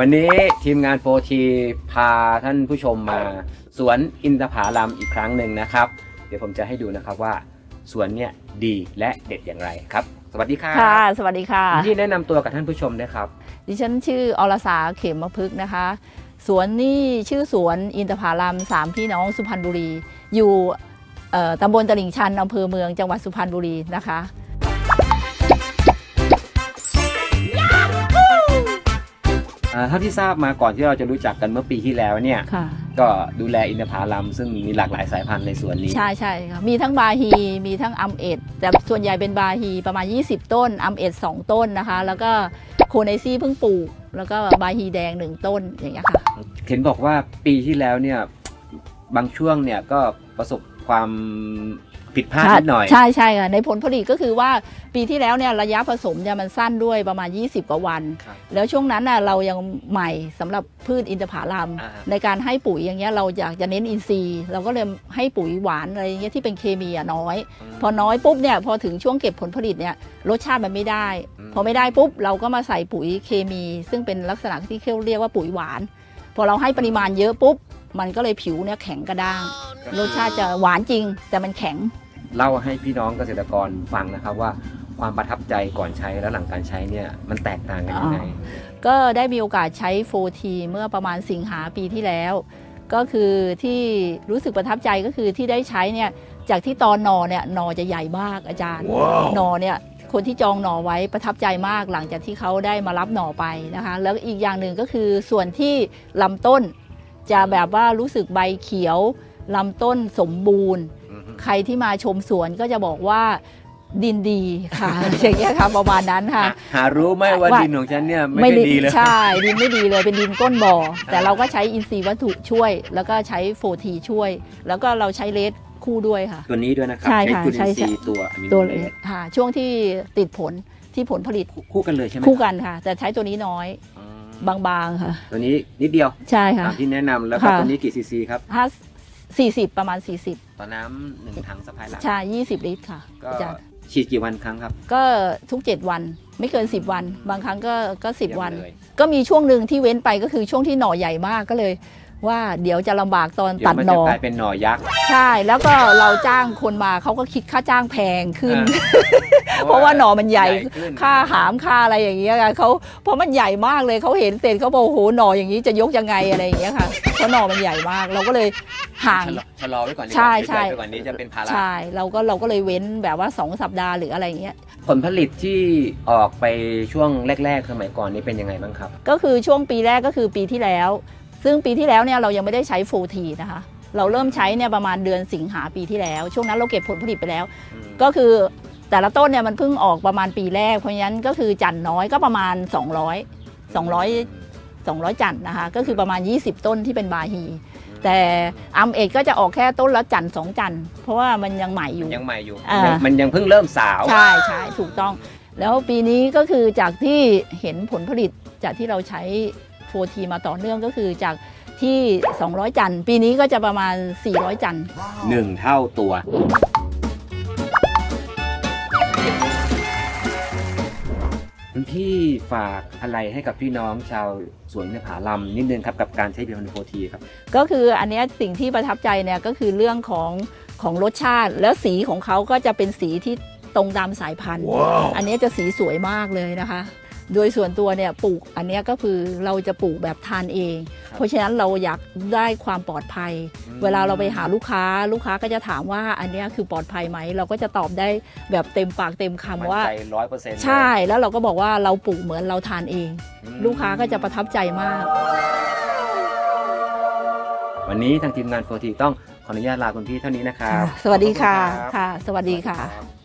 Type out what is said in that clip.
วันนี้ทีมงานโฟทีพาท่านผู้ชมมาสวนอินทผลัมอีกครั้งหนึ่งนะครับ เดี๋ยวผมจะให้ดูนะครับว่าสวนเนี่ยดีและเด็ดอย่างไรครับ สวัสดีครับค่ะ สวัสดีค่ะ ที่แนะนำตัวกับท่านผู้ชมด้วยครับ ดิฉันชื่ออรสาเขมพฤกษ์นะคะ สวนนี่ชื่อสวนอินทผลัมสามพี่น้องสุพรรณบุรี อยู่เอ่อตำบลตลิ่งชันอำเภอเมืองจังหวัดสุพรรณบุรีนะคะ เท่าที่ทราบมาก่อนที่เราจะรู้จักกันเมื่อปีที่แล้วเนี่ยค่ะก็ดูแลอินทผลัมซึ่งมีหลากหลายสายพันธุ์ในสวนนี้ ใช่ใช่ค่ะมีทั้งบาฮีมีทั้งอัมเอ็ดแต่ส่วนใหญ่เป็นบาฮีประมาณ 20 ต้นอัมเอ็ด2ต้นนะคะ แล้วก็โคไนซี่เพิ่งปลูก แล้วก็บาฮีแดง1ต้นอย่างเงี้ยค่ะเห็นบอกว่าปีที่แล้วเนี่ยบางช่วงเนี่ยก็ประสบความ ผิดพลาดนิดหน่อย ใช่ใช่ค่ะในผลผลิตก็คือว่าปีที่แล้วเนี่ยระยะผสมเนี่ยมันสั้นด้วยประมาณ 20 กว่าวัน ครับแล้วช่วงนั้นน่ะเรายังใหม่สำหรับพืชอินทผลัม อ่าในการให้ปุ๋ยอย่างเงี้ยเราอยากจะเน้นอินทรีย์ เราก็เลยให้ปุ๋ยหวานอะไรอย่างเงี้ยที่เป็นเคมีอะน้อย พอน้อยปุ๊บเนี่ยพอถึงช่วงเก็บผลผลิตเนี่ยรสชาติมันไม่ได้อืมพอไม่ได้ปุ๊บเราก็มาใส่ปุ๋ยเคมี ซึ่งเป็นลักษณะที่เขาเรียกว่าปุ๋ยหวาน พอเราให้ปริมาณเยอะปุ๊บ มันก็เลยผิวเนี่ยแข็งกระด้าง รสชาติจะหวานจริง แต่มันแข็ง เล่าให้พี่น้องเกษตรกรฟังนะครับว่าความประทับใจก่อนใช้และหลังการใช้เนี่ยมันแตกต่างกันยังไงอ๋อก็ได้มีโอกาสใช้โฟทีเมื่อประมาณสิงหาปีที่แล้ว ก็คือที่รู้สึกประทับใจก็คือที่ได้ใช้เนี่ยจากที่ตอนหนอเนี่ยหนอจะใหญ่มากอาจารย์หนอเนี่ยคนที่จองหนอไว้ประทับใจมากหลังจากที่เขาได้มารับหนอไปนะคะ แล้วอีกอย่างหนึ่งก็คือส่วนที่ลำต้น จะแบบว่ารู้สึกใบเขียวลำต้นสมบูรณ์ ใครที่มาชมสวนก็จะบอกว่าดินดีค่ะ อย่างเงี้ยค่ะประมาณนั้นค่ะ หาหารู้ไหมว่าว่าดินของฉันเนี่ยไม่ได้ดีเลยใช่ดินไม่ดีเลยเป็นดินก้นบ่อ แต่เราก็ใช้อินทรีย์วัตถุช่วย แล้วก็ใช้โฟทีช่วย แล้วก็เราใช้เลสคู่ด้วยค่ะ ตัวนี้ด้วยนะครับใช่ค่ะจุลินใช่ทรีย์ตัวอะมิโนตัวเลเลสสค่ะช่วงที่ติดผลที่ผลผลิตคู่กันเลยใช่ไหมคู่กันค่ะ แต่ใช้ตัวนี้น้อยอ๋บางๆค่ะอตัวนี้นิดเดียวใช่ค่ะตามที่แนะนำแล้วก็ค่ะตัวนี้กี่ซีซีครับถ้า40ประมาณ ต่อน้ำหนึ่งถังสะพายหลัง40ใช่20 ลิตรค่ะก็อาจารย์ฉีดกี่วันครั้งครับ ก็ทุก 7 วันไม่เกิน 10 วัน บางครั้งก็ก็ 10 วันเยี่ยมเลยก็มีช่วงหนึ่งที่เว้นไปก็คือช่วงที่หน่อใหญ่มากก็เลย ว่าเดี๋ยวจะลำบากตอนเดี๋ยตัวดมันหนจะอกลายเป็นหน่อยักษ์ ใช่แล้วก็เราจ้างคนมาเขาก็คิดค่าจ้างแพงขึ้นอ่าเพราะว่าหน่อมันใหญ่ขึ้น ค่าหามค่าอะไรอย่างเงี้ยค่ะเขาเพราะมันใหญ่มากเลยเขาเห็นเสร็จเขาบอกโอ้โหหน่ออย่างนี้จะยกยังไงอะไรอย่างเงี้ยค่ะเพราะหน่อมันใหญ่มาก เราก็เลยห่าง ชะลอชะลอไว้ก่อนดีกว่าใช่ใช่ เดี๋ยวใหญ่ไปกว่านี้จะเป็นภาระ ใช่เราก็เราก็เลยเว้นแบบว่า 2 สัปดาห์หรืออะไรอย่างเงี้ย ผลผลิตที่ออกไปช่วงแรก ๆ สมัยก่อนนี้เป็นยังไงบ้างครับ ก็คือช่วงปีแรกก็คือปีที่แล้ว ซึ่งปีที่แล้วเนี่ยเรายังไม่ได้ใช้โฟทีนะคะ เราเริ่มใช้เนี่ยประมาณเดือนสิงหาปีที่แล้ว ช่วงนั้นเราเก็บผลผลิตไปแล้ว ก็คือแต่ละต้นเนี่ยมันเพิ่งออกประมาณปีแรก เพราะฉะนั้นก็คือจันทร์น้อยก็ประมาณ 200 200 200 จันทร์นะคะ ก็คือประมาณ 20 ต้นที่เป็นบาฮี แต่อัมเอกก็จะออกแค่ต้นละจันทร์สองจันทร์เพราะว่ามันยังใหม่อยู่ ยังใหม่อยู่ อ่ามันยังเพิ่งเริ่มสาว ใช่ใช่ถูกต้อง แล้วปีนี้ก็คือจากที่เห็นผลผลิตจากที่เราใช้ โฟทีมาต่อเนื่องก็คือจากที่ 200 จันทร์ปีนี้ก็จะประมาณ 400 จันทร์หนึ่งเท่าตัวคุณพี่ฝากอะไรให้กับพี่น้องชาวสวนอินทผลัมนิดนึงครับกับการใช้เบียร์พันโฟทีครับ ก็คืออันเนี้ยสิ่งที่ประทับใจเนี่ยก็คือเรื่องของของรสชาติ แล้วสีของเขาก็จะเป็นสีที่ตรงตามสายพันธุ์ อันเนี้ยจะสีสวยมากเลยนะคะ โดยส่วนตัวเนี่ยปลูกอันเนี้ยก็คือเราจะปลูกแบบทานเองครับเพราะฉะนั้นเราอยากได้ความปลอดภัย เวลาเราไปหาลูกค้าลูกค้าก็จะถามว่าอันเนี้ยคือปลอดภัยไหม เราก็จะตอบได้แบบเต็มปากเต็มคำมั่นว่าใจร้อยเปอร์เซ็นต์ใช่แล้วเราก็บอกว่าเราปลูกเหมือนเราทานเอง ลูกค้าก็จะประทับใจมาก วันนี้ทางทีมงานโฟทีต้องขออนุญาตลาคุณพี่เท่านี้นะครับสวัสดีค่ะขอบณรับค่ะ สวัสดีค่ะรับ